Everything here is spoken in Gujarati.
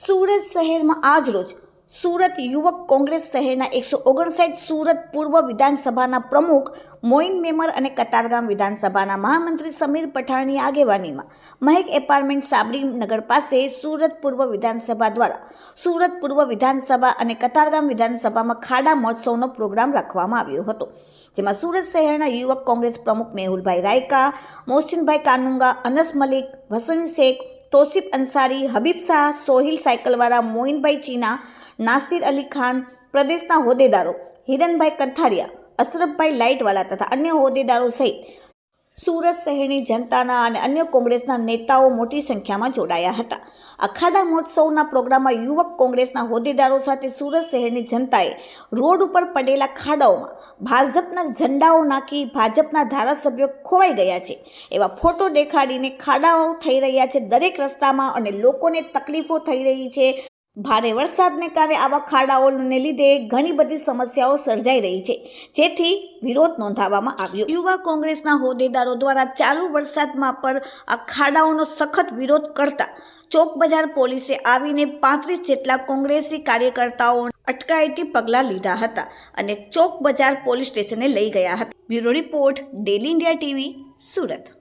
સુરત શહેરમાં આજરોજ સુરત યુવક કોંગ્રેસ શહેરના એકસો ઓગણસાઠ સુરત પૂર્વ વિધાનસભાના પ્રમુખ મોઇન મેમર અને કતારગામ વિધાનસભાના મહામંત્રી સમીર પઠાણની આગેવાનીમાં મહેક એપાર્ટમેન્ટ સાબરી નગર પાસે સુરત પૂર્વ વિધાનસભા દ્વારા સુરત પૂર્વ વિધાનસભા અને કતારગામ વિધાનસભામાં ખાડા મહોત્સવનો પ્રોગ્રામ રાખવામાં આવ્યો હતો, જેમાં સુરત શહેરના યુવક કોંગ્રેસ પ્રમુખ મેહુલભાઈ રાયકા, મોહસિનભાઈ કાનુંગા, અનસ મલિક વસન શેખ તોસિફ અંસારી હબીબ શાહ, સોહિલ સાયકલવાળા મોઇનભાઈ ચીના, નાસિર અલી ખાન પ્રદેશના હોદ્દેદારો હિરનભાઈ કથારિયા, અશરફભાઈ લાઇટવાલા તથા અન્ય હોદ્દેદારો સહિત સુરત શહેરની જનતાના અને અન્ય કોંગ્રેસના નેતાઓ મોટી સંખ્યામાં જોડાયા હતા. અખાડા મહોત્સવના પ્રોગ્રામમાં યુવક કોંગ્રેસના હોદ્દેદારો સાથે સુરત શહેરની જનતાએ રોડ ઉપર પડેલા ખાડાઓમાં ભાજપના ઝંડાઓ નાખી ભાજપના ધારાસભ્યો ખોવાઈ ગયા છે. એવા ફોટો દેખાડીને ખાડાઓ થઈ રહ્યા છે દરેક રસ્તામાં અને લોકોને તકલીફો થઈ રહી છે. ભારે વરસાદને કારણે આવા ખાડાઓને લીધે ઘણી બધી સમસ્યાઓ સર્જાઈ રહી છે. જેથી વિરોધ નોંધાવવામાં આવ્યો. યુવા કોંગ્રેસના હોદ્દેદારો દ્વારા ચાલુ વરસાદમાં પણ આ ખાડાઓનો સખત વિરોધ કરતા ચોક બજાર પોલીસે આવીને પાંત્રીસ જેટલા કોંગ્રેસી કાર્યકર્તાઓ અટકાયતી પગલાં લીધા હતા અને ચોક બજાર પોલીસ સ્ટેશને લઈ ગયા હતા. Bureau report daily India TV, Surat.